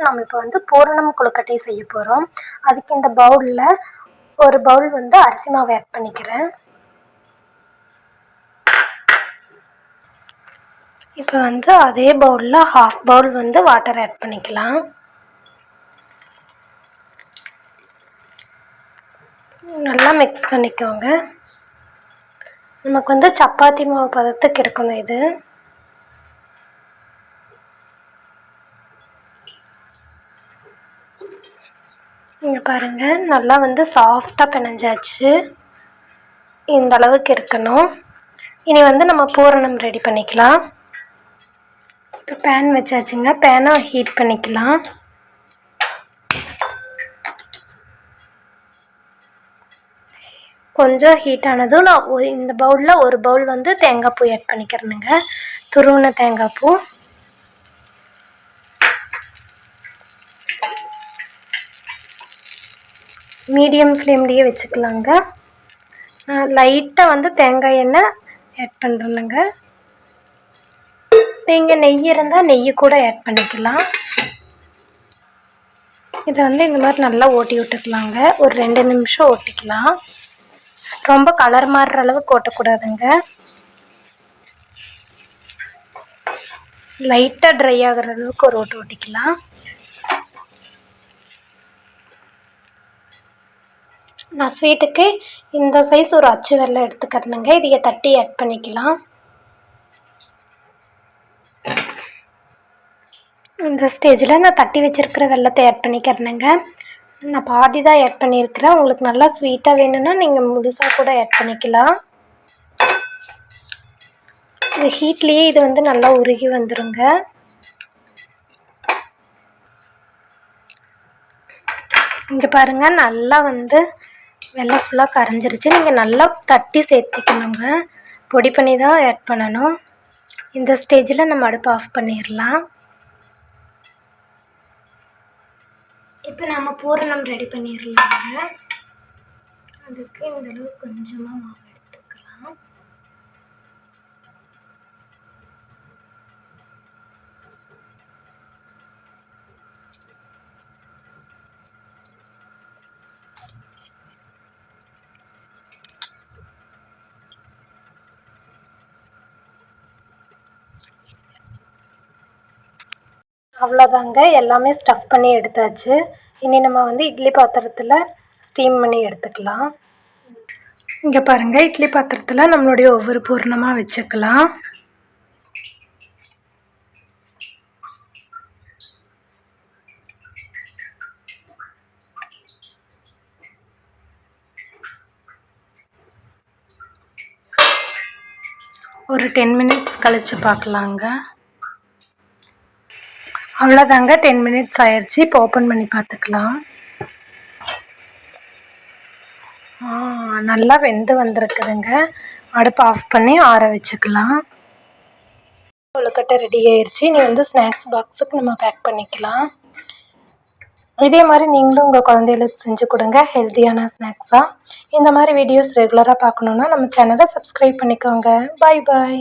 நம்ம இப்போ வந்து பூரணம் கொழுக்கட்டை செய்ய போகிறோம் அதுக்கு இந்த பவுலில் ஒரு பவுல் வந்து அரிசி மாவு ஆட் பண்ணிக்கிறேன். இப்போ வந்து அதே பவுலில் ஹாஃப் பவுல் வந்து வாட்டர் ஆட் பண்ணிக்கலாம். நல்லா மிக்ஸ் பண்ணிக்கோங்க. நமக்கு வந்து சப்பாத்தி மாவு பதத்துக்கு இருக்கணும் இது. பாருங்கள் நல்லா வந்து சாஃப்டாக பிணைஞ்சாச்சு. இந்த அளவுக்கு இருக்கணும். இனி வந்து நம்ம பூரணம் ரெடி பண்ணிக்கலாம். இப்போ பேன் வச்சாச்சுங்க. பேனை ஹீட் பண்ணிக்கலாம். கொஞ்சம் ஹீட் ஆனதும் நான் ஒரு இந்த பவுலில் ஒரு பவுல் வந்து தேங்காய் பூ ஆட் பண்ணிக்கிறேனுங்க. துருவின தேங்காய் பூ. மீடியம் ஃப்ளேம்லேயே வச்சுக்கலாங்க. லைட்டாக வந்து தேங்காய் எண்ணெய் ஆட் பண்ணுறேங்க நீங்கள் நெய் இருந்தால் நெய் கூட ஆட் பண்ணிக்கலாம். இதை வந்து இந்த மாதிரி நல்லா ஓட்டி விட்டுக்கலாங்க. ஒரு ரெண்டு நிமிஷம் ஓட்டிக்கலாம். ரொம்ப கலர் மாறுற அளவுக்கு ஓட்டக்கூடாதுங்க. லைட்டாக ட்ரை ஆகிற அளவுக்கு ஒரு ஓட்டு ஓட்டிக்கலாம். நான் ஸ்வீட்டுக்கு இந்த சைஸ் ஒரு அச்சு வெள்ளம் எடுத்துக்கிறேனுங்க. இதையை தட்டி ஆட் பண்ணிக்கலாம். இந்த ஸ்டேஜில் நான் தட்டி வச்சுருக்கிற வெள்ளத்தை ஆட் பண்ணிக்கிறேனுங்க. நான் பாதி தான் ஆட் பண்ணியிருக்கிறேன் உங்களுக்கு நல்லா ஸ்வீட்டாக வேணும்னா நீங்கள் முழுசாக கூட ஆட் பண்ணிக்கலாம். இந்த ஹீட்லேயே இது வந்து நல்லா உருகி வந்துடுங்க இங்கே பாருங்கள் நல்லா வந்து வெள்ளம் ஃபுல்லாக கரைஞ்சிருச்சு. நீங்கள் நல்லா தட்டி சேர்த்துக்கணுங்க. பொடி பண்ணி தான் ஆட் பண்ணணும். இந்த ஸ்டேஜில் நம்ம அடுப்பு ஆஃப் பண்ணிடலாம். இப்போ நம்ம பூரணம் ரெடி பண்ணிடலாங்க. அதுக்கு இந்த அளவு கொஞ்சமாக மாவு எடுத்துக்கலாம். அவ்வளோதாங்க எல்லாமே ஸ்டஃப் பண்ணி எடுத்தாச்சு. இனி நம்ம வந்து இட்லி பாத்திரத்தில் ஸ்டீம் பண்ணி எடுத்துக்கலாம். இங்கே பாருங்கள் இட்லி பாத்திரத்தில் நம்மளுடைய ஒவ்வொரு பூர்ணமாக வச்சுக்கலாம். ஒரு டென் மினிட்ஸ் கழித்து பார்க்கலாங்க. அவ்வளோதாங்க டென் மினிட்ஸ் ஆயிடுச்சு இப்போ ஓப்பன் பண்ணி பார்த்துக்கலாம். நல்லா வெந்து வந்திருக்குதுங்க. அடுப்பு ஆஃப் பண்ணி ஆற வச்சுக்கலாம். கொழுக்கட்டை ரெடி ஆயிடுச்சு நீ வந்து ஸ்நாக்ஸ் பாக்ஸுக்கு நம்ம பேக் பண்ணிக்கலாம். இதே மாதிரி நீங்களும் உங்கள் குழந்தைகளுக்கு செஞ்சு கொடுங்க. ஹெல்த்தியான ஸ்நாக்ஸாக இந்த மாதிரி வீடியோஸ் ரெகுலராக பார்க்கணுன்னா நம்ம சேனலை சப்ஸ்கிரைப் பண்ணிக்கோங்க. பாய் பாய்